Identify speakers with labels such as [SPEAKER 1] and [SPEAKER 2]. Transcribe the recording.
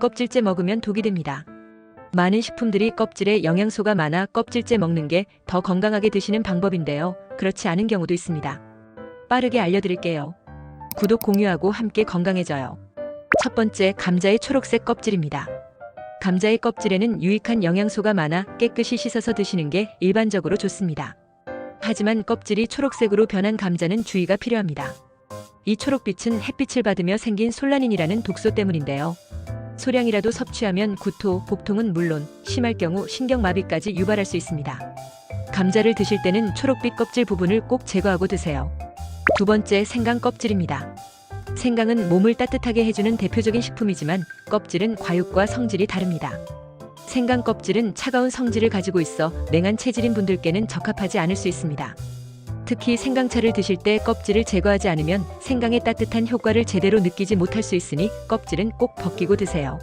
[SPEAKER 1] 껍질째 먹으면 독이 됩니다. 많은 식품들이 껍질에 영양소가 많아 껍질째 먹는 게 더 건강하게 드시는 방법인데요. 그렇지 않은 경우도 있습니다. 빠르게 알려드릴게요. 구독 공유하고 함께 건강해져요. 첫 번째, 감자의 초록색 껍질입니다. 감자의 껍질에는 유익한 영양소가 많아 깨끗이 씻어서 드시는 게 일반적으로 좋습니다. 하지만 껍질이 초록색으로 변한 감자는 주의가 필요합니다. 이 초록빛은 햇빛을 받으며 생긴 솔라닌이라는 독소 때문인데요. 소량이라도 섭취하면 구토, 복통은 물론 심할 경우 신경마비까지 유발할 수 있습니다. 감자를 드실 때는 초록빛 껍질 부분을 꼭 제거하고 드세요. 두 번째, 생강 껍질입니다. 생강은 몸을 따뜻하게 해주는 대표적인 식품이지만 껍질은 과육과 성질이 다릅니다. 생강 껍질은 차가운 성질을 가지고 있어 냉한 체질인 분들께는 적합하지 않을 수 있습니다. 특히 생강차를 드실 때 껍질을 제거하지 않으면 생강의 따뜻한 효과를 제대로 느끼지 못할 수 있으니 껍질은 꼭 벗기고 드세요.